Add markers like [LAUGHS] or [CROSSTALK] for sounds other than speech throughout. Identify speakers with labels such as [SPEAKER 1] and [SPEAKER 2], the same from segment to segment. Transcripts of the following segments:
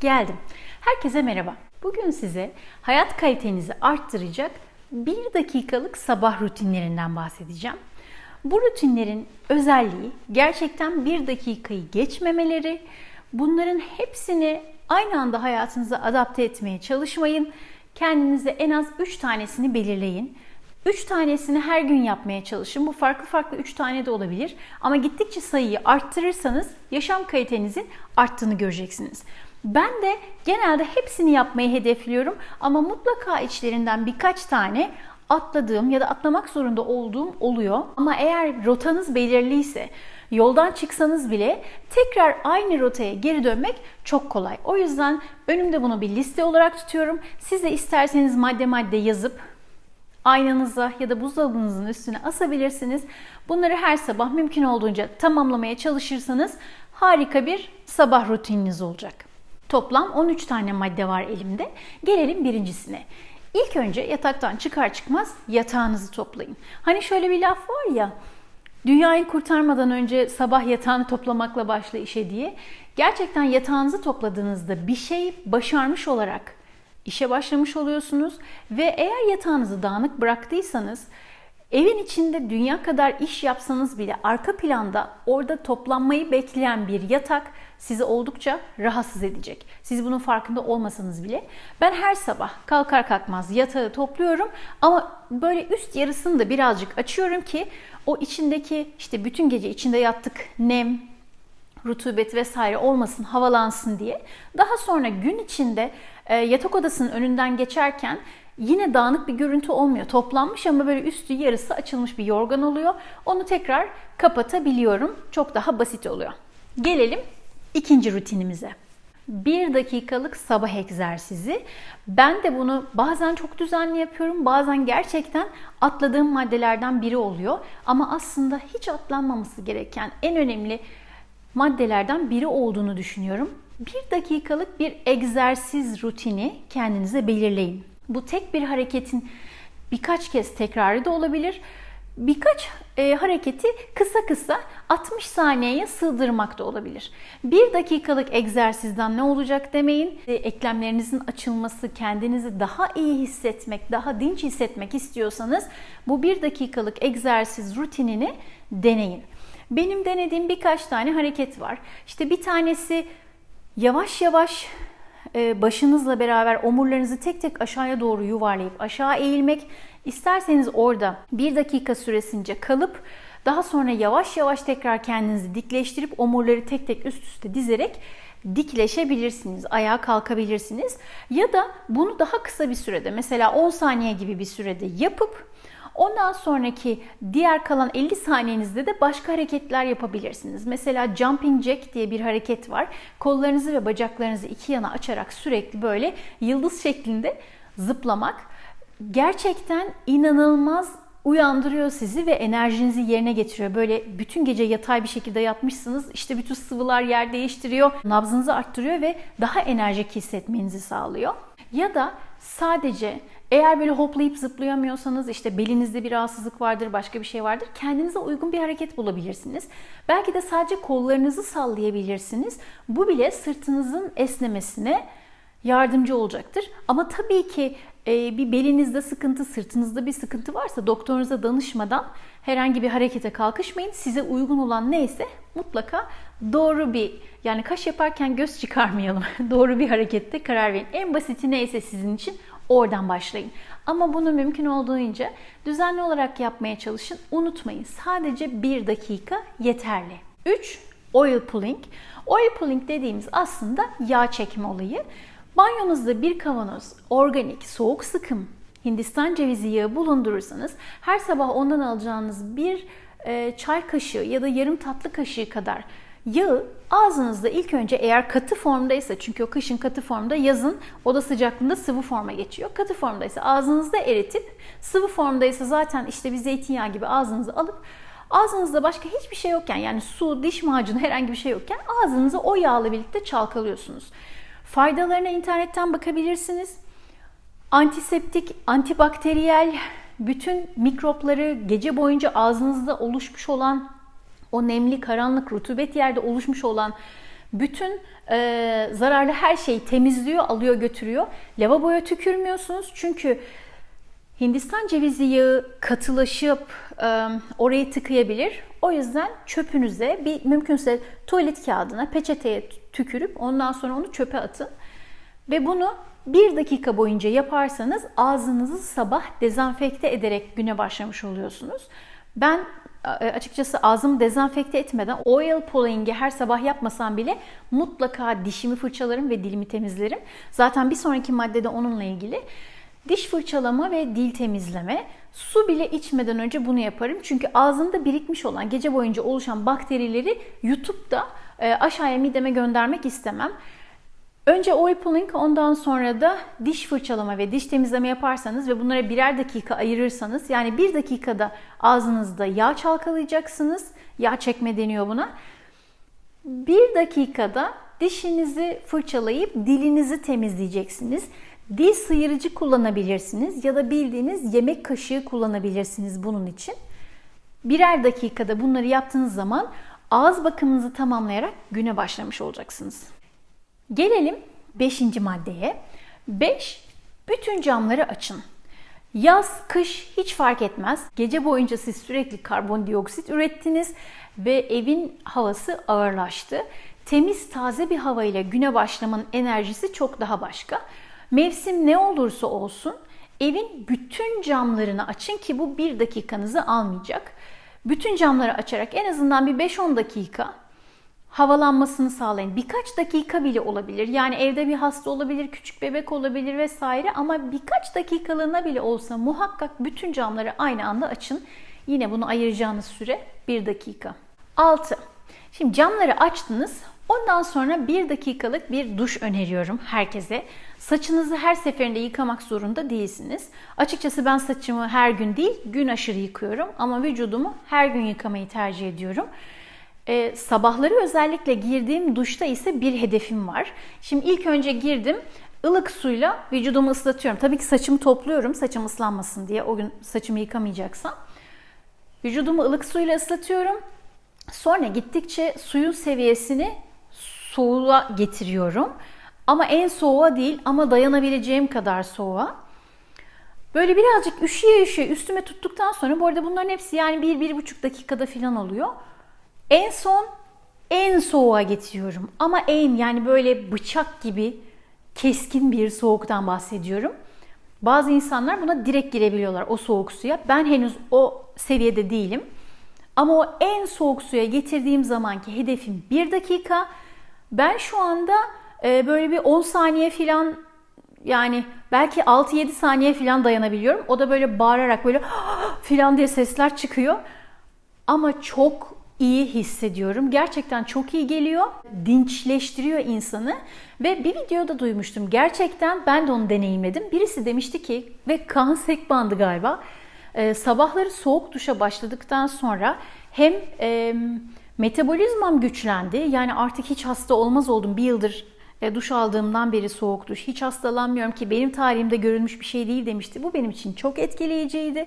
[SPEAKER 1] Geldim. Herkese merhaba. Bugün size hayat kalitenizi arttıracak bir dakikalık sabah rutinlerinden bahsedeceğim. Bu rutinlerin özelliği gerçekten bir dakikayı geçmemeleri. Bunların hepsini aynı anda hayatınıza adapte etmeye çalışmayın. Kendinize en az 3 tanesini belirleyin. 3 tanesini her gün yapmaya çalışın. Bu farklı farklı 3 tane de olabilir. Ama gittikçe sayıyı arttırırsanız yaşam kalitenizin arttığını göreceksiniz. Ben de genelde hepsini yapmayı hedefliyorum ama mutlaka içlerinden birkaç tane atladığım ya da atlamak zorunda olduğum oluyor. Ama eğer rotanız belirliyse, yoldan çıksanız bile tekrar aynı rotaya geri dönmek çok kolay. O yüzden önümde bunu bir liste olarak tutuyorum. Siz de isterseniz madde madde yazıp aynanıza ya da buzdolabınızın üstüne asabilirsiniz. Bunları her sabah mümkün olduğunca tamamlamaya çalışırsanız harika bir sabah rutininiz olacak. Toplam 13 tane madde var elimde. Gelelim birincisine. İlk önce yataktan çıkar çıkmaz yatağınızı toplayın. Hani şöyle bir laf var ya, dünyayı kurtarmadan önce sabah yatağını toplamakla başla işe diye. Gerçekten yatağınızı topladığınızda bir şey başarmış olarak işe başlamış oluyorsunuz ve eğer yatağınızı dağınık bıraktıysanız evin içinde dünya kadar iş yapsanız bile arka planda orada toplanmayı bekleyen bir yatak sizi oldukça rahatsız edecek. Siz bunun farkında olmasanız bile. Ben her sabah kalkar kalkmaz yatağı topluyorum ama böyle üst yarısını da birazcık açıyorum ki o içindeki işte bütün gece içinde yattık nem, rutubet vesaire olmasın, havalansın diye. Daha sonra gün içinde e, yatak odasının önünden geçerken yine dağınık bir görüntü olmuyor. Toplanmış ama böyle üstü yarısı açılmış bir yorgan oluyor. Onu tekrar kapatabiliyorum. Çok daha basit oluyor. Gelelim ikinci rutinimize. Bir dakikalık sabah egzersizi. Ben de bunu bazen çok düzenli yapıyorum. Bazen gerçekten atladığım maddelerden biri oluyor. Ama aslında hiç atlanmaması gereken en önemli maddelerden biri olduğunu düşünüyorum. Bir dakikalık bir egzersiz rutini kendinize belirleyin. Bu tek bir hareketin birkaç kez tekrarı da olabilir. Birkaç e, hareketi kısa kısa 60 saniyeye sığdırmak da olabilir. Bir dakikalık egzersizden ne olacak demeyin. E, eklemlerinizin açılması, kendinizi daha iyi hissetmek, daha dinç hissetmek istiyorsanız bu bir dakikalık egzersiz rutinini deneyin. Benim denediğim birkaç tane hareket var. İşte bir tanesi yavaş yavaş e, başınızla beraber omurlarınızı tek tek aşağıya doğru yuvarlayıp aşağı eğilmek. İsterseniz orada bir dakika süresince kalıp daha sonra yavaş yavaş tekrar kendinizi dikleştirip omurları tek tek üst üste dizerek dikleşebilirsiniz, ayağa kalkabilirsiniz. Ya da bunu daha kısa bir sürede mesela 10 saniye gibi bir sürede yapıp Ondan sonraki diğer kalan 50 saniyenizde de başka hareketler yapabilirsiniz. Mesela jumping jack diye bir hareket var. Kollarınızı ve bacaklarınızı iki yana açarak sürekli böyle yıldız şeklinde zıplamak gerçekten inanılmaz uyandırıyor sizi ve enerjinizi yerine getiriyor. Böyle bütün gece yatay bir şekilde yatmışsınız. İşte bütün sıvılar yer değiştiriyor. Nabzınızı arttırıyor ve daha enerjik hissetmenizi sağlıyor. Ya da sadece eğer böyle hoplayıp zıplayamıyorsanız işte belinizde bir rahatsızlık vardır, başka bir şey vardır. Kendinize uygun bir hareket bulabilirsiniz. Belki de sadece kollarınızı sallayabilirsiniz. Bu bile sırtınızın esnemesine yardımcı olacaktır. Ama tabii ki bir belinizde sıkıntı, sırtınızda bir sıkıntı varsa doktorunuza danışmadan herhangi bir harekete kalkışmayın. Size uygun olan neyse mutlaka doğru bir yani kaş yaparken göz çıkarmayalım. [LAUGHS] doğru bir harekette karar verin. En basiti neyse sizin için oradan başlayın. Ama bunu mümkün olduğunca düzenli olarak yapmaya çalışın. Unutmayın sadece bir dakika yeterli. 3. Oil pulling. Oil pulling dediğimiz aslında yağ çekme olayı. Banyonuzda bir kavanoz organik soğuk sıkım Hindistan cevizi yağı bulundurursanız her sabah ondan alacağınız bir e, çay kaşığı ya da yarım tatlı kaşığı kadar yağı ağzınızda ilk önce eğer katı formdaysa çünkü o kışın katı formda yazın oda sıcaklığında sıvı forma geçiyor. Katı formdaysa ağzınızda eritip sıvı formdaysa zaten işte bir zeytinyağı gibi ağzınıza alıp ağzınızda başka hiçbir şey yokken yani su, diş macunu herhangi bir şey yokken ağzınızı o yağla birlikte çalkalıyorsunuz. Faydalarına internetten bakabilirsiniz. Antiseptik, antibakteriyel, bütün mikropları gece boyunca ağzınızda oluşmuş olan o nemli, karanlık, rutubet yerde oluşmuş olan Bütün e, zararlı her şeyi temizliyor, alıyor, götürüyor. Lavaboya tükürmüyorsunuz çünkü Hindistan cevizi yağı katılaşıp e, orayı tıkayabilir. O yüzden çöpünüze bir mümkünse tuvalet kağıdına, peçeteye tükürüp ondan sonra onu çöpe atın. Ve bunu bir dakika boyunca yaparsanız ağzınızı sabah dezenfekte ederek güne başlamış oluyorsunuz. Ben e, açıkçası ağzımı dezenfekte etmeden oil pulling'i her sabah yapmasam bile mutlaka dişimi fırçalarım ve dilimi temizlerim. Zaten bir sonraki maddede onunla ilgili. Diş fırçalama ve dil temizleme. Su bile içmeden önce bunu yaparım. Çünkü ağzımda birikmiş olan, gece boyunca oluşan bakterileri yutup da e, aşağıya mideme göndermek istemem. Önce oil pulling ondan sonra da diş fırçalama ve diş temizleme yaparsanız ve bunlara birer dakika ayırırsanız yani bir dakikada ağzınızda yağ çalkalayacaksınız. Yağ çekme deniyor buna. Bir dakikada dişinizi fırçalayıp dilinizi temizleyeceksiniz. Dil sıyırıcı kullanabilirsiniz ya da bildiğiniz yemek kaşığı kullanabilirsiniz bunun için. Birer dakikada bunları yaptığınız zaman ağız bakımınızı tamamlayarak güne başlamış olacaksınız. Gelelim 5. maddeye. 5. Bütün camları açın. Yaz, kış hiç fark etmez. Gece boyunca siz sürekli karbondioksit ürettiniz ve evin havası ağırlaştı. Temiz, taze bir hava ile güne başlamanın enerjisi çok daha başka. Mevsim ne olursa olsun evin bütün camlarını açın ki bu bir dakikanızı almayacak. Bütün camları açarak en azından bir 5-10 dakika havalanmasını sağlayın. Birkaç dakika bile olabilir. Yani evde bir hasta olabilir, küçük bebek olabilir vesaire ama birkaç dakikalığına bile olsa muhakkak bütün camları aynı anda açın. Yine bunu ayıracağınız süre 1 dakika. 6. Şimdi camları açtınız. Ondan sonra 1 dakikalık bir duş öneriyorum herkese. Saçınızı her seferinde yıkamak zorunda değilsiniz. Açıkçası ben saçımı her gün değil, gün aşırı yıkıyorum ama vücudumu her gün yıkamayı tercih ediyorum. Ee, sabahları özellikle girdiğim duşta ise bir hedefim var. Şimdi ilk önce girdim, ılık suyla vücudumu ıslatıyorum. Tabii ki saçımı topluyorum, saçım ıslanmasın diye o gün saçımı yıkamayacaksam. Vücudumu ılık suyla ıslatıyorum. Sonra gittikçe suyun seviyesini soğuğa getiriyorum. Ama en soğuğa değil ama dayanabileceğim kadar soğuğa. Böyle birazcık üşüye üşüye üstüme tuttuktan sonra bu arada bunların hepsi yani bir, bir buçuk dakikada falan oluyor. En son en soğuğa getiriyorum. Ama en yani böyle bıçak gibi keskin bir soğuktan bahsediyorum. Bazı insanlar buna direkt girebiliyorlar o soğuk suya. Ben henüz o seviyede değilim. Ama o en soğuk suya getirdiğim zamanki hedefim 1 dakika. Ben şu anda e, böyle bir 10 saniye falan yani belki 6-7 saniye falan dayanabiliyorum. O da böyle bağırarak böyle [GASPS] falan diye sesler çıkıyor. Ama çok iyi hissediyorum. Gerçekten çok iyi geliyor. Dinçleştiriyor insanı. Ve bir videoda duymuştum. Gerçekten ben de onu deneyimledim. Birisi demişti ki ve Kaan Sekban'dı galiba. E, sabahları soğuk duşa başladıktan sonra hem e, metabolizmam güçlendi. Yani artık hiç hasta olmaz oldum. Bir yıldır e, duş aldığımdan beri soğuk duş. Hiç hastalanmıyorum ki benim tarihimde görülmüş bir şey değil demişti. Bu benim için çok etkileyiciydi.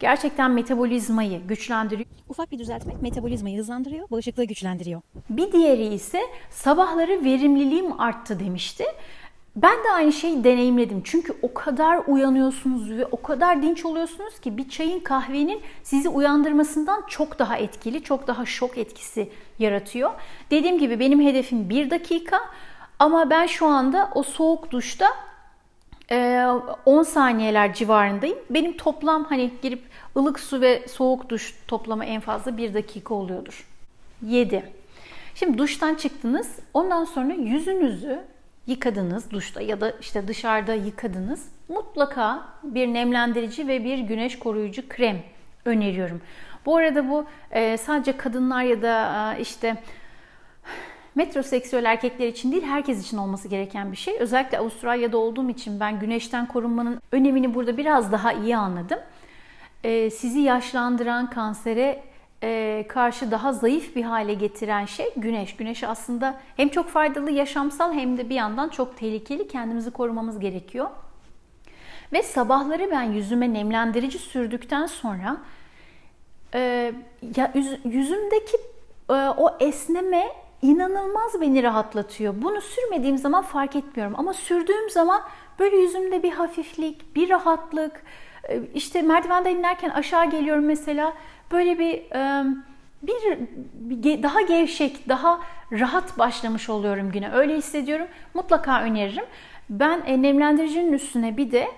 [SPEAKER 1] Gerçekten metabolizmayı güçlendiriyor.
[SPEAKER 2] Ufak bir düzeltme metabolizmayı hızlandırıyor, bağışıklığı güçlendiriyor.
[SPEAKER 1] Bir diğeri ise sabahları verimliliğim arttı demişti. Ben de aynı şeyi deneyimledim. Çünkü o kadar uyanıyorsunuz ve o kadar dinç oluyorsunuz ki bir çayın kahvenin sizi uyandırmasından çok daha etkili, çok daha şok etkisi yaratıyor. Dediğim gibi benim hedefim bir dakika ama ben şu anda o soğuk duşta 10 saniyeler civarındayım. Benim toplam hani girip ılık su ve soğuk duş toplama en fazla 1 dakika oluyordur. 7. Şimdi duştan çıktınız. Ondan sonra yüzünüzü yıkadınız duşta ya da işte dışarıda yıkadınız. Mutlaka bir nemlendirici ve bir güneş koruyucu krem öneriyorum. Bu arada bu sadece kadınlar ya da işte metroseksüel erkekler için değil herkes için olması gereken bir şey. Özellikle Avustralya'da olduğum için ben güneşten korunmanın önemini burada biraz daha iyi anladım. Ee, sizi yaşlandıran kansere e, karşı daha zayıf bir hale getiren şey güneş. Güneş aslında hem çok faydalı yaşamsal hem de bir yandan çok tehlikeli. Kendimizi korumamız gerekiyor. Ve sabahları ben yüzüme nemlendirici sürdükten sonra e, ya yüzümdeki e, o esneme inanılmaz beni rahatlatıyor. Bunu sürmediğim zaman fark etmiyorum ama sürdüğüm zaman böyle yüzümde bir hafiflik, bir rahatlık. e, işte merdivenden inerken aşağı geliyorum mesela böyle bir bir, daha gevşek, daha rahat başlamış oluyorum güne. Öyle hissediyorum. Mutlaka öneririm. Ben e, nemlendiricinin üstüne bir de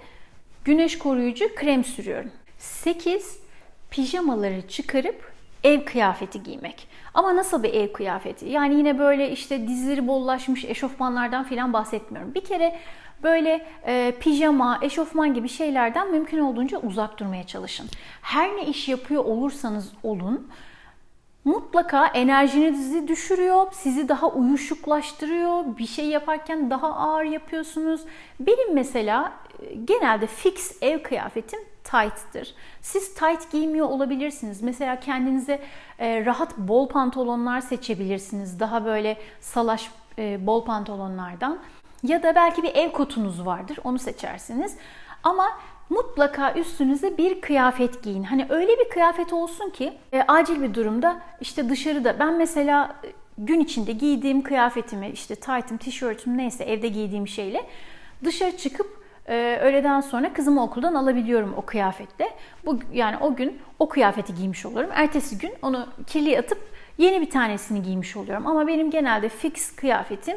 [SPEAKER 1] güneş koruyucu krem sürüyorum. 8 pijamaları çıkarıp ev kıyafeti giymek. Ama nasıl bir ev kıyafeti? Yani yine böyle işte dizleri bollaşmış eşofmanlardan filan bahsetmiyorum. Bir kere böyle e, pijama, eşofman gibi şeylerden mümkün olduğunca uzak durmaya çalışın. Her ne iş yapıyor olursanız olun, mutlaka enerjinizi düşürüyor, sizi daha uyuşuklaştırıyor, bir şey yaparken daha ağır yapıyorsunuz. Benim mesela e, genelde fix ev kıyafetim tight'tır. Siz tight giymiyor olabilirsiniz. Mesela kendinize e, rahat bol pantolonlar seçebilirsiniz. Daha böyle salaş e, bol pantolonlardan. Ya da belki bir ev kotunuz vardır, onu seçersiniz. Ama mutlaka üstünüze bir kıyafet giyin. Hani öyle bir kıyafet olsun ki e, acil bir durumda işte dışarıda ben mesela e, gün içinde giydiğim kıyafetimi işte taytım, tişörtüm neyse evde giydiğim şeyle dışarı çıkıp e, öğleden sonra kızımı okuldan alabiliyorum o kıyafetle. Bu yani o gün o kıyafeti giymiş oluyorum. Ertesi gün onu kirliye atıp yeni bir tanesini giymiş oluyorum. Ama benim genelde fix kıyafetim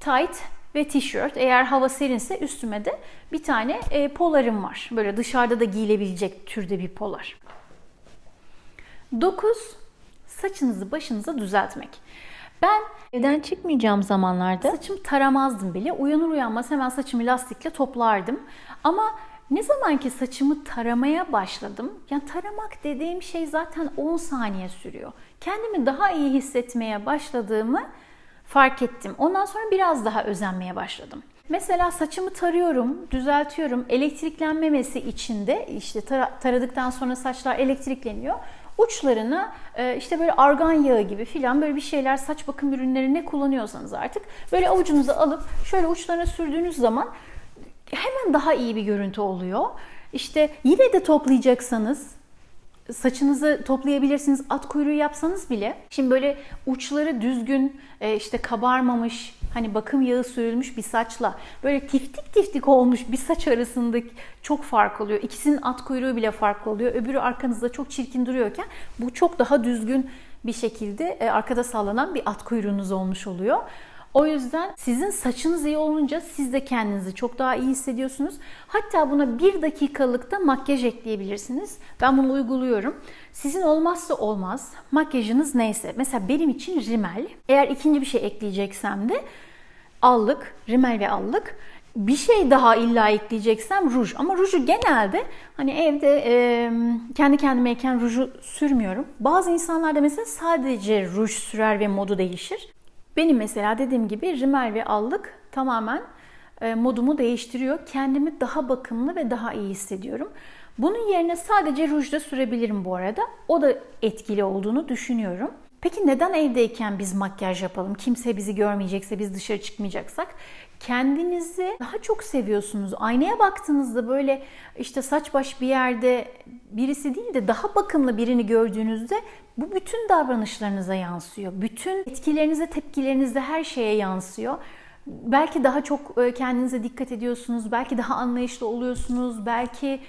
[SPEAKER 1] tight ve tişört. Eğer hava serinse üstüme de bir tane e, polarım var. Böyle dışarıda da giyilebilecek türde bir polar. 9. Saçınızı başınıza düzeltmek. Ben evden çıkmayacağım zamanlarda saçımı taramazdım bile. Uyanır uyanmaz hemen saçımı lastikle toplardım. Ama ne zaman ki saçımı taramaya başladım, yani taramak dediğim şey zaten 10 saniye sürüyor. Kendimi daha iyi hissetmeye başladığımı fark ettim. Ondan sonra biraz daha özenmeye başladım. Mesela saçımı tarıyorum, düzeltiyorum. Elektriklenmemesi için de işte tara- taradıktan sonra saçlar elektrikleniyor. Uçlarına e, işte böyle argan yağı gibi filan böyle bir şeyler saç bakım ürünleri ne kullanıyorsanız artık böyle avucunuza alıp şöyle uçlarına sürdüğünüz zaman hemen daha iyi bir görüntü oluyor. İşte yine de toplayacaksanız saçınızı toplayabilirsiniz. At kuyruğu yapsanız bile. Şimdi böyle uçları düzgün, e, işte kabarmamış, hani bakım yağı sürülmüş bir saçla böyle tiftik tiftik olmuş bir saç arasındaki çok fark oluyor. İkisinin at kuyruğu bile farklı oluyor. Öbürü arkanızda çok çirkin duruyorken bu çok daha düzgün bir şekilde e, arkada sallanan bir at kuyruğunuz olmuş oluyor. O yüzden sizin saçınız iyi olunca siz de kendinizi çok daha iyi hissediyorsunuz. Hatta buna bir dakikalık da makyaj ekleyebilirsiniz. Ben bunu uyguluyorum. Sizin olmazsa olmaz makyajınız neyse. Mesela benim için rimel. Eğer ikinci bir şey ekleyeceksem de allık, rimel ve allık. Bir şey daha illa ekleyeceksem ruj. Ama ruju genelde hani evde e, kendi kendimeyken ruju sürmüyorum. Bazı insanlar da mesela sadece ruj sürer ve modu değişir. Benim mesela dediğim gibi rimel ve allık tamamen e, modumu değiştiriyor. Kendimi daha bakımlı ve daha iyi hissediyorum. Bunun yerine sadece ruj da sürebilirim bu arada. O da etkili olduğunu düşünüyorum. Peki neden evdeyken biz makyaj yapalım? Kimse bizi görmeyecekse, biz dışarı çıkmayacaksak. Kendinizi daha çok seviyorsunuz. Aynaya baktığınızda böyle işte saç baş bir yerde birisi değil de daha bakımlı birini gördüğünüzde bu bütün davranışlarınıza yansıyor. Bütün etkilerinize, tepkilerinize her şeye yansıyor. Belki daha çok e, kendinize dikkat ediyorsunuz, belki daha anlayışlı oluyorsunuz, belki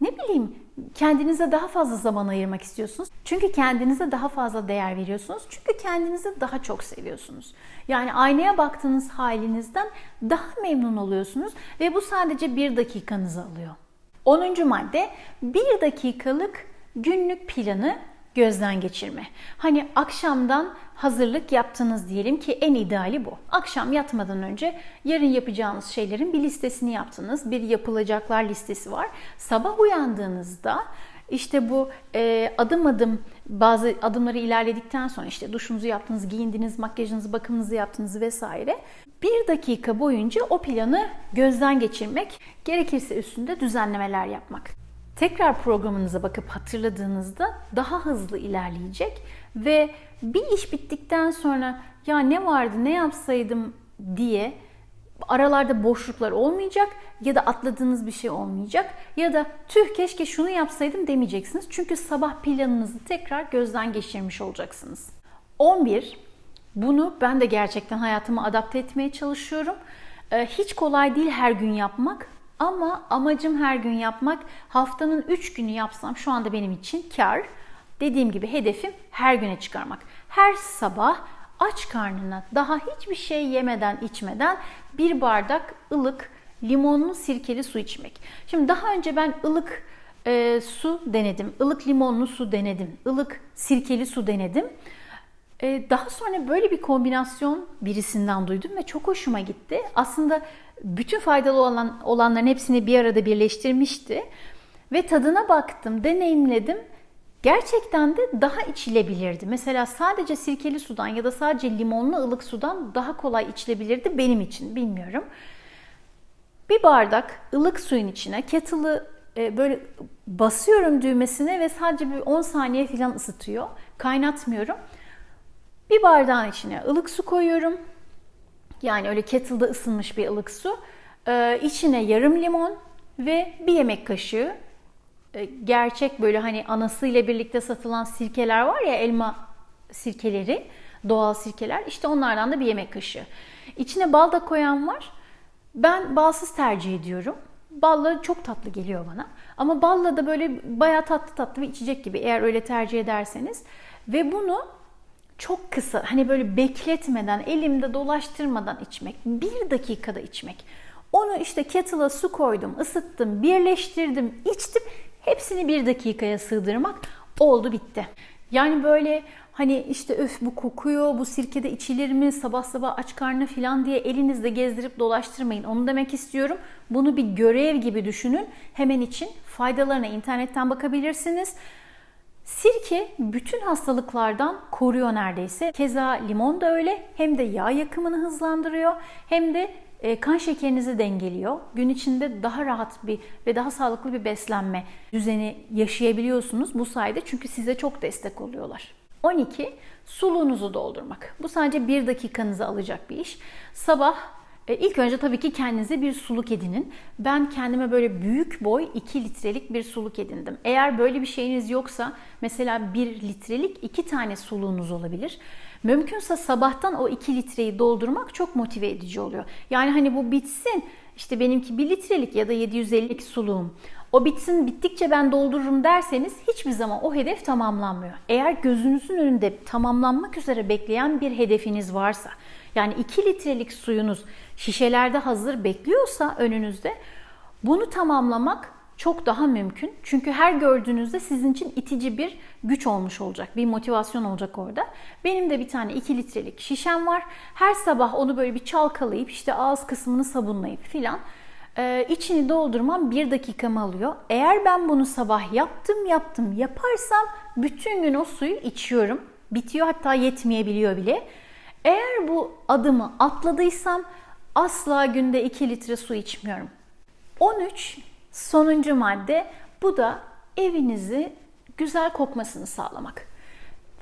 [SPEAKER 1] ne bileyim kendinize daha fazla zaman ayırmak istiyorsunuz. Çünkü kendinize daha fazla değer veriyorsunuz. Çünkü kendinizi daha çok seviyorsunuz. Yani aynaya baktığınız halinizden daha memnun oluyorsunuz ve bu sadece bir dakikanızı alıyor. 10. madde bir dakikalık günlük planı gözden geçirme. Hani akşamdan hazırlık yaptınız diyelim ki en ideali bu. Akşam yatmadan önce yarın yapacağınız şeylerin bir listesini yaptınız. Bir yapılacaklar listesi var. Sabah uyandığınızda işte bu e, adım adım bazı adımları ilerledikten sonra işte duşunuzu yaptınız, giyindiniz, makyajınızı, bakımınızı yaptınız vesaire. Bir dakika boyunca o planı gözden geçirmek, gerekirse üstünde düzenlemeler yapmak. Tekrar programınıza bakıp hatırladığınızda daha hızlı ilerleyecek ve bir iş bittikten sonra ya ne vardı ne yapsaydım diye aralarda boşluklar olmayacak ya da atladığınız bir şey olmayacak ya da tüh keşke şunu yapsaydım demeyeceksiniz. Çünkü sabah planınızı tekrar gözden geçirmiş olacaksınız. 11 Bunu ben de gerçekten hayatıma adapte etmeye çalışıyorum. Ee, Hiç kolay değil her gün yapmak ama amacım her gün yapmak. Haftanın 3 günü yapsam şu anda benim için kar. Dediğim gibi hedefim her güne çıkarmak. Her sabah aç karnına daha hiçbir şey yemeden içmeden bir bardak ılık limonlu sirkeli su içmek. Şimdi daha önce ben ılık e, su denedim, ılık limonlu su denedim, ılık sirkeli su denedim. E, daha sonra böyle bir kombinasyon birisinden duydum ve çok hoşuma gitti. Aslında bütün faydalı olan olanların hepsini bir arada birleştirmişti ve tadına baktım, deneyimledim. Gerçekten de daha içilebilirdi. Mesela sadece sirkeli sudan ya da sadece limonlu ılık sudan daha kolay içilebilirdi benim için. Bilmiyorum. Bir bardak ılık suyun içine kettle'ı e, böyle basıyorum düğmesine ve sadece bir 10 saniye falan ısıtıyor. Kaynatmıyorum. Bir bardağın içine ılık su koyuyorum. Yani öyle kettle'da ısınmış bir ılık su. Ee, içine yarım limon ve bir yemek kaşığı e, gerçek böyle hani anasıyla birlikte satılan sirkeler var ya elma sirkeleri, doğal sirkeler. İşte onlardan da bir yemek kaşığı. İçine bal da koyan var. Ben balsız tercih ediyorum. Balla çok tatlı geliyor bana. Ama balla da böyle bayağı tatlı tatlı bir içecek gibi eğer öyle tercih ederseniz. Ve bunu çok kısa hani böyle bekletmeden elimde dolaştırmadan içmek bir dakikada içmek. Onu işte kettle'a su koydum ısıttım birleştirdim içtim. Hepsini bir dakikaya sığdırmak oldu bitti. Yani böyle hani işte öf bu kokuyor bu sirkede içilir mi? Sabah sabah aç karnı falan diye elinizde gezdirip dolaştırmayın. Onu demek istiyorum. Bunu bir görev gibi düşünün. Hemen için faydalarına internetten bakabilirsiniz Sirke bütün hastalıklardan koruyor neredeyse. Keza limon da öyle. Hem de yağ yakımını hızlandırıyor hem de e, kan şekerinizi dengeliyor. Gün içinde daha rahat bir ve daha sağlıklı bir beslenme düzeni yaşayabiliyorsunuz bu sayede çünkü size çok destek oluyorlar. 12. Suluğunuzu doldurmak. Bu sadece bir dakikanızı alacak bir iş. Sabah ilk önce tabii ki kendinize bir suluk edinin. Ben kendime böyle büyük boy 2 litrelik bir suluk edindim. Eğer böyle bir şeyiniz yoksa mesela 1 litrelik 2 tane suluğunuz olabilir. Mümkünse sabahtan o 2 litreyi doldurmak çok motive edici oluyor. Yani hani bu bitsin işte benimki 1 litrelik ya da 750'lik suluğum. O bitsin bittikçe ben doldururum derseniz hiçbir zaman o hedef tamamlanmıyor. Eğer gözünüzün önünde tamamlanmak üzere bekleyen bir hedefiniz varsa yani 2 litrelik suyunuz şişelerde hazır bekliyorsa önünüzde bunu tamamlamak çok daha mümkün. Çünkü her gördüğünüzde sizin için itici bir güç olmuş olacak. Bir motivasyon olacak orada. Benim de bir tane 2 litrelik şişem var. Her sabah onu böyle bir çalkalayıp işte ağız kısmını sabunlayıp filan e, içini doldurmam bir dakikamı alıyor. Eğer ben bunu sabah yaptım yaptım yaparsam bütün gün o suyu içiyorum. Bitiyor hatta yetmeyebiliyor bile. Eğer bu adımı atladıysam asla günde 2 litre su içmiyorum. 13 sonuncu madde bu da evinizi güzel kokmasını sağlamak.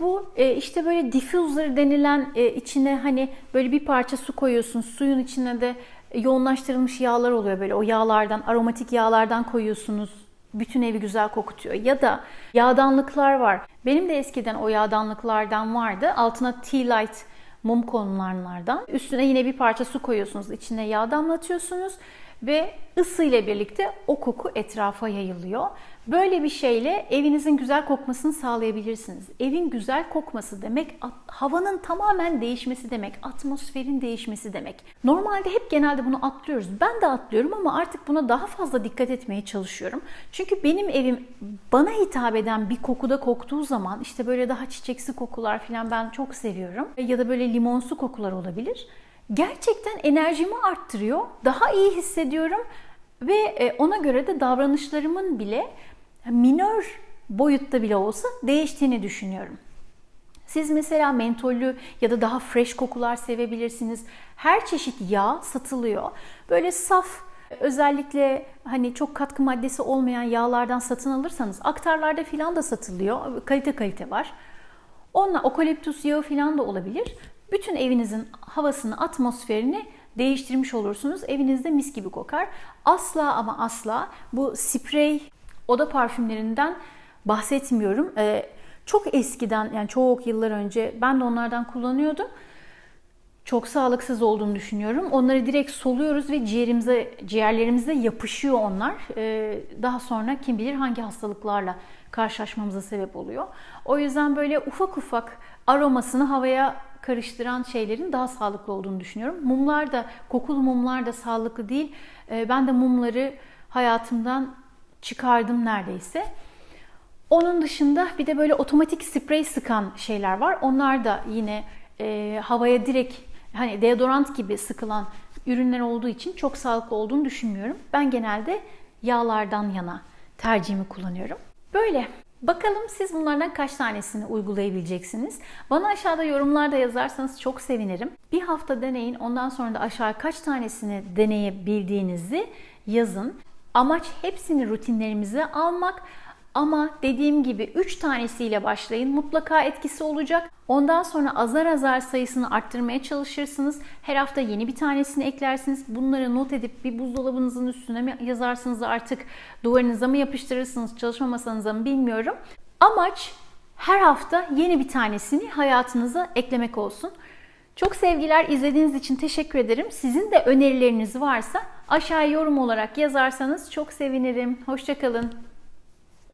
[SPEAKER 1] Bu e, işte böyle diffuser denilen e, içine hani böyle bir parça su koyuyorsun. Suyun içine de yoğunlaştırılmış yağlar oluyor böyle. O yağlardan, aromatik yağlardan koyuyorsunuz. Bütün evi güzel kokutuyor. Ya da yağdanlıklar var. Benim de eskiden o yağdanlıklardan vardı. Altına tea light mum konulanlardan. Üstüne yine bir parça su koyuyorsunuz. İçine yağ damlatıyorsunuz ve ısı ile birlikte o koku etrafa yayılıyor. Böyle bir şeyle evinizin güzel kokmasını sağlayabilirsiniz. Evin güzel kokması demek havanın tamamen değişmesi demek, atmosferin değişmesi demek. Normalde hep genelde bunu atlıyoruz. Ben de atlıyorum ama artık buna daha fazla dikkat etmeye çalışıyorum. Çünkü benim evim bana hitap eden bir kokuda koktuğu zaman işte böyle daha çiçeksi kokular falan ben çok seviyorum. Ya da böyle limonsu kokular olabilir gerçekten enerjimi arttırıyor. Daha iyi hissediyorum ve e, ona göre de davranışlarımın bile minör boyutta bile olsa değiştiğini düşünüyorum. Siz mesela mentollü ya da daha fresh kokular sevebilirsiniz. Her çeşit yağ satılıyor. Böyle saf özellikle hani çok katkı maddesi olmayan yağlardan satın alırsanız aktarlarda filan da satılıyor. Kalite kalite var. Onunla okaliptus yağı filan da olabilir. Bütün evinizin havasını, atmosferini değiştirmiş olursunuz. Evinizde mis gibi kokar. Asla ama asla bu sprey oda parfümlerinden bahsetmiyorum. Ee, çok eskiden yani çok yıllar önce ben de onlardan kullanıyordum. çok sağlıksız olduğunu düşünüyorum. Onları direkt soluyoruz ve ciğerimize, ciğerlerimize yapışıyor onlar. Ee, daha sonra kim bilir hangi hastalıklarla karşılaşmamıza sebep oluyor. O yüzden böyle ufak ufak aromasını havaya karıştıran şeylerin daha sağlıklı olduğunu düşünüyorum. Mumlar da, kokulu mumlar da sağlıklı değil. Ee, ben de mumları hayatımdan çıkardım neredeyse. Onun dışında bir de böyle otomatik sprey sıkan şeyler var. Onlar da yine e, havaya direkt hani deodorant gibi sıkılan ürünler olduğu için çok sağlıklı olduğunu düşünmüyorum. Ben genelde yağlardan yana tercihimi kullanıyorum. Böyle. Bakalım siz bunlardan kaç tanesini uygulayabileceksiniz? Bana aşağıda yorumlarda yazarsanız çok sevinirim. Bir hafta deneyin. Ondan sonra da aşağı kaç tanesini deneyebildiğinizi yazın. Amaç hepsini rutinlerimize almak. Ama dediğim gibi 3 tanesiyle başlayın. Mutlaka etkisi olacak. Ondan sonra azar azar sayısını arttırmaya çalışırsınız. Her hafta yeni bir tanesini eklersiniz. Bunları not edip bir buzdolabınızın üstüne mi yazarsınız artık duvarınıza mı yapıştırırsınız çalışma masanıza mı bilmiyorum. Amaç her hafta yeni bir tanesini hayatınıza eklemek olsun. Çok sevgiler izlediğiniz için teşekkür ederim. Sizin de önerileriniz varsa aşağıya yorum olarak yazarsanız çok sevinirim. Hoşçakalın.